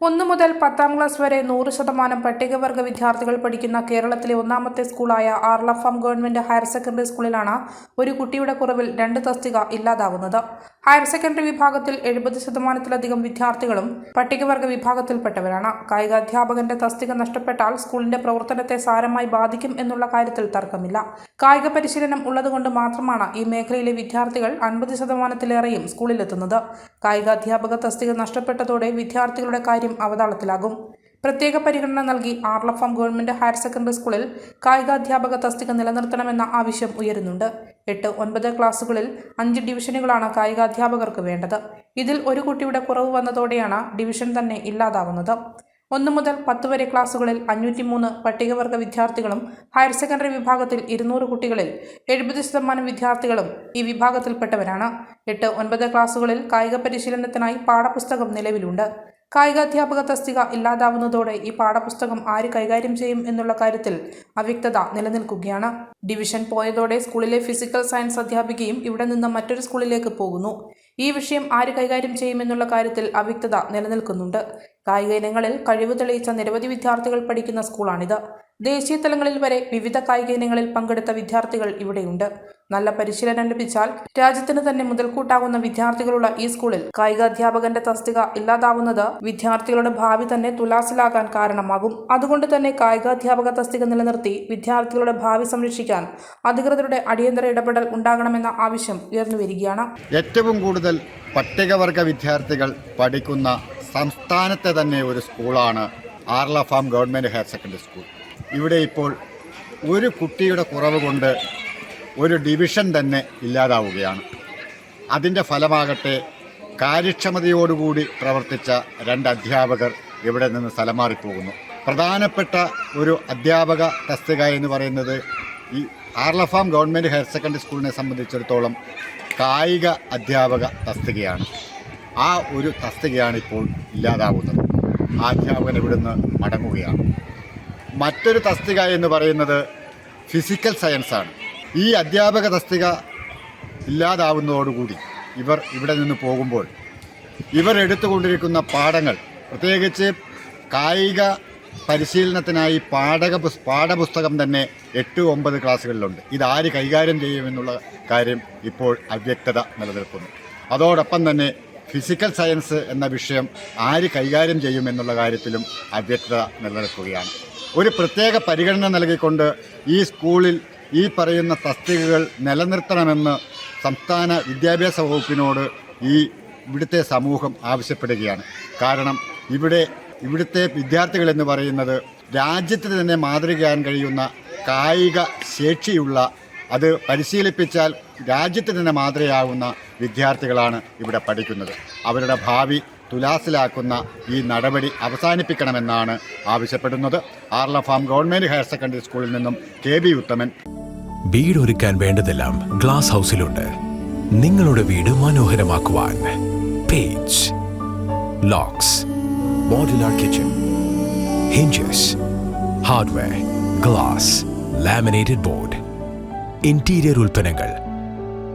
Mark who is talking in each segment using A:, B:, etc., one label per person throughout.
A: ഒന്നു മുതൽ പത്താം ക്ലാസ് വരെ നൂറ് ശതമാനം പട്ടികവർഗ വിദ്യാർത്ഥികൾ പഠിക്കുന്ന കേരളത്തിലെ ഒന്നാമത്തെ സ്കൂളായ ആർലഫാം ഗവൺമെന്റ് ഹയർ സെക്കൻഡറി സ്കൂളിലാണ് ഒരു കുട്ടിയുടെ കുറവിൽ രണ്ട് തസ്തിക ഇല്ലാതാവുന്നത്. ഹയർ സെക്കൻഡറി വിഭാഗത്തിൽ എഴുപത് ശതമാനത്തിലധികം വിദ്യാർത്ഥികളും പട്ടികവർഗ വിഭാഗത്തിൽപ്പെട്ടവരാണ്. കായികാധ്യാപകന്റെ തസ്തിക നഷ്ടപ്പെട്ടാൽ സ്കൂളിന്റെ പ്രവർത്തനത്തെ സാരമായി ബാധിക്കും എന്നുള്ള കാര്യത്തിൽ തർക്കമില്ല. കായിക പരിശീലനം ഉള്ളതുകൊണ്ട് മാത്രമാണ് ഈ മേഖലയിലെ വിദ്യാർത്ഥികൾ അൻപത് ശതമാനത്തിലേറെയും സ്കൂളിലെത്തുന്നത്. കായികാധ്യാപക തസ്തിക നഷ്ടപ്പെട്ടതോടെ വിദ്യാർത്ഥികളുടെ കാര്യം അവതാളത്തിലാകും. പ്രത്യേക പരിഗണന നൽകി ആർലഫാം ഗവൺമെന്റ് ഹയർ സെക്കൻഡറി സ്കൂളിൽ കായികാധ്യാപക തസ്തിക നിലനിർത്തണമെന്ന ആവശ്യം ഉയരുന്നുണ്ട്. എട്ട് ഒൻപത് ക്ലാസുകളിൽ അഞ്ച് ഡിവിഷനുകളാണ് കായികാധ്യാപകർക്ക് വേണ്ടത്. ഇതിൽ ഒരു കുട്ടിയുടെ കുറവ് വന്നതോടെയാണ് ഡിവിഷൻ തന്നെ ഇല്ലാതാവുന്നത്. ഒന്ന് മുതൽ പത്ത് വരെ ക്ലാസുകളിൽ അഞ്ഞൂറ്റിമൂന്ന് പട്ടികവർഗ വിദ്യാർത്ഥികളും ഹയർ സെക്കൻഡറി വിഭാഗത്തിൽ ഇരുന്നൂറ് കുട്ടികളിൽ എഴുപത് ശതമാനം വിദ്യാർത്ഥികളും ഈ വിഭാഗത്തിൽപ്പെട്ടവരാണ്. എട്ട് ഒൻപത് ക്ലാസുകളിൽ കായിക പരിശീലനത്തിനായി പാഠപുസ്തകം നിലവിലുണ്ട്. കായികാധ്യാപക തസ്തിക ഇല്ലാതാവുന്നതോടെ ഈ പാഠപുസ്തകം ആര് കൈകാര്യം ചെയ്യും എന്നുള്ള കാര്യത്തിൽ അവ്യക്തത നിലനിൽക്കുകയാണ്. ഡിവിഷൻ പോയതോടെ സ്കൂളിലെ ഫിസിക്കൽ സയൻസ് അധ്യാപികയും ഇവിടെ നിന്ന് മറ്റൊരു സ്കൂളിലേക്ക് പോകുന്നു. ഈ വിഷയം ആര് കൈകാര്യം ചെയ്യുമെന്നുള്ള കാര്യത്തിൽ അവ്യക്തത നിലനിൽക്കുന്നുണ്ട്. കായിക ഇനങ്ങളിൽ കഴിവ് തെളിയിച്ച നിരവധി വിദ്യാർത്ഥികൾ പഠിക്കുന്ന സ്കൂളാണിത്. ദേശീയ തലങ്ങളിൽ വരെ വിവിധ കായിക ഇനങ്ങളിൽ പങ്കെടുത്ത വിദ്യാർത്ഥികൾ ഇവിടെയുണ്ട്. നല്ല പരിശീലനം ലഭിച്ചാൽ രാജ്യത്തിന് തന്നെ മുതൽക്കൂട്ടാകുന്ന വിദ്യാർത്ഥികളുള്ള ഈ സ്കൂളിൽ കായികാധ്യാപകന്റെ തസ്തിക ഇല്ലാതാവുന്നത് വിദ്യാർത്ഥികളുടെ ഭാവി തന്നെ തുലാസിലാകാൻ കാരണമാകും. അതുകൊണ്ട് തന്നെ കായികാധ്യാപക തസ്തിക നിലനിർത്തി വിദ്യാർത്ഥികളുടെ ഭാവി സംരക്ഷിക്കാൻ അധികൃതരുടെ അടിയന്തര ഇടപെടൽ ഉണ്ടാകണമെന്ന ആവശ്യം ഉയർന്നുവരികയാണ്
B: ഏറ്റവും കൂടുതൽ പട്ടികവർഗ വിദ്യാർത്ഥികൾ പഠിക്കുന്ന സംസ്ഥാനത്തെ തന്നെ ഒരു സ്കൂളാണ് Aralam farm government higher secondary school. ഇവിടെ ഇപ്പോൾ ഒരു കുട്ടിയുടെ കുറവ് കൊണ്ട് ഒരു ഡിവിഷൻ തന്നെ ഇല്ലാതാവുകയാണ്. അതിന്റെ ഫലമാകട്ടെ കാര്യക്ഷമതയോടുകൂടി പ്രവർത്തിച്ച രണ്ട് അധ്യാപകർ ഇവിടെ നിന്ന് സ്ഥലം മാറിപ്പോകുന്നു പ്രധാനപ്പെട്ട ഒരു അധ്യാപക തസ്തിക എന്ന് പറയുന്നത് ഈ ആർലഫാം ഗവൺമെന്റ് ഹയർ സെക്കൻഡറി സ്കൂളിനെ സംബന്ധിച്ചിടത്തോളം കായിക അധ്യാപക തസ്തികയാണ്. ആ ഒരു തസ്തികയാണ് ഇപ്പോൾ ഇല്ലാതാവുന്നത്. ആ അധ്യാപകൻ ഇവിടുന്ന് മടങ്ങുകയാണ്. മറ്റൊരു തസ്തിക എന്ന് പറയുന്നത് ഫിസിക്കൽ സയൻസാണ് ഈ അധ്യാപക തസ്തിക ഇല്ലാതാവുന്നതോടുകൂടി ഇവർ ഇവിടെ നിന്ന് പോകുമ്പോൾ ഇവർ എടുത്തുകൊണ്ടിരിക്കുന്ന പാഠങ്ങൾ പ്രത്യേകിച്ച് കായിക പരിശീലനത്തിനായി പാഠക പാഠപുസ്തകം തന്നെ എട്ട് ഒമ്പത് ക്ലാസ്സുകളിലുണ്ട്. ഇതാര് കൈകാര്യം ചെയ്യുമെന്നുള്ള കാര്യം ഇപ്പോൾ അവ്യക്തത നിലനിൽക്കുന്നു. അതോടൊപ്പം തന്നെ ഫിസിക്കൽ സയൻസ് എന്ന വിഷയം ആര് കൈകാര്യം ചെയ്യുമെന്നുള്ള കാര്യത്തിലും അവ്യക്തത നിലനിൽക്കുകയാണ്. ഒരു പ്രത്യേക പരിഗണന നൽകിക്കൊണ്ട് ഈ സ്കൂളിൽ ഈ പറയുന്ന തസ്തികകൾ നിലനിർത്തണമെന്ന് സംസ്ഥാന വിദ്യാഭ്യാസ വകുപ്പിനോട് ഈ ഇവിടുത്തെ സമൂഹം ആവശ്യപ്പെടുകയാണ്. കാരണം ഇവിടെ ഇവിടുത്തെ വിദ്യാർത്ഥികൾ എന്ന് പറയുന്നത് രാജ്യത്തിന് തന്നെ മാതൃകയാൻ കഴിയുന്ന കായിക ശേഷിയുള്ള അത് പരിശീലിപ്പിച്ചാൽ രാജ്യത്തിന് തന്നെ മാതൃകയാകുന്ന വിദ്യാർത്ഥികളാണ് ഇവിടെ പഠിക്കുന്നത്. അവരുടെ ഭാവി തുലാസിലാക്കുന്ന ഈ നടപടി അവസാനിപ്പിക്കണമെന്നാണ് ആവശ്യപ്പെടുന്നത്. Aralam farm government higher secondary സ്കൂളിൽ നിന്നും കെ ബി ഉത്തമൻ.
C: വീട് ഒരുക്കാൻ വേണ്ടതെല്ലാം ഗ്ലാസ് ഹൗസിലുണ്ട്. നിങ്ങളുടെ വീട് മനോഹരമാക്കുവാൻ. Page locks modular kitchen hinges hardware glass laminated board interior ഉൽപ്പന്നങ്ങൾ.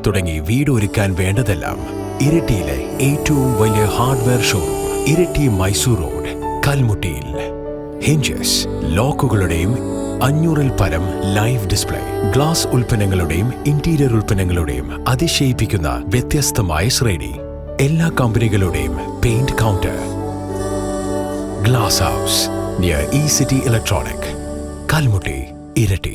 C: തുടങ്ങി വീട് ഒരുക്കാൻ വേണ്ടതെല്ലാം ഇരട്ടിയിലെ ഏറ്റവും വലിയ hardware showroom Iritty Mysore road കൽമുട്ടിയിൽ. Hinges ലോക്കുകളുടെയും അഞ്ഞൂറിൽ പരം ലൈവ് ഡിസ്പ്ലേ ഗ്ലാസ് ഉൽപ്പന്നങ്ങളുടെയും ഇന്റീരിയർ ഉൽപ്പന്നങ്ങളുടെയും അതിശയിപ്പിക്കുന്ന വ്യത്യസ്തമായ ശ്രേണി എല്ലാ കമ്പനികളുടെയും paint counter. Glass house near E city electronic Kalmutti Iritty.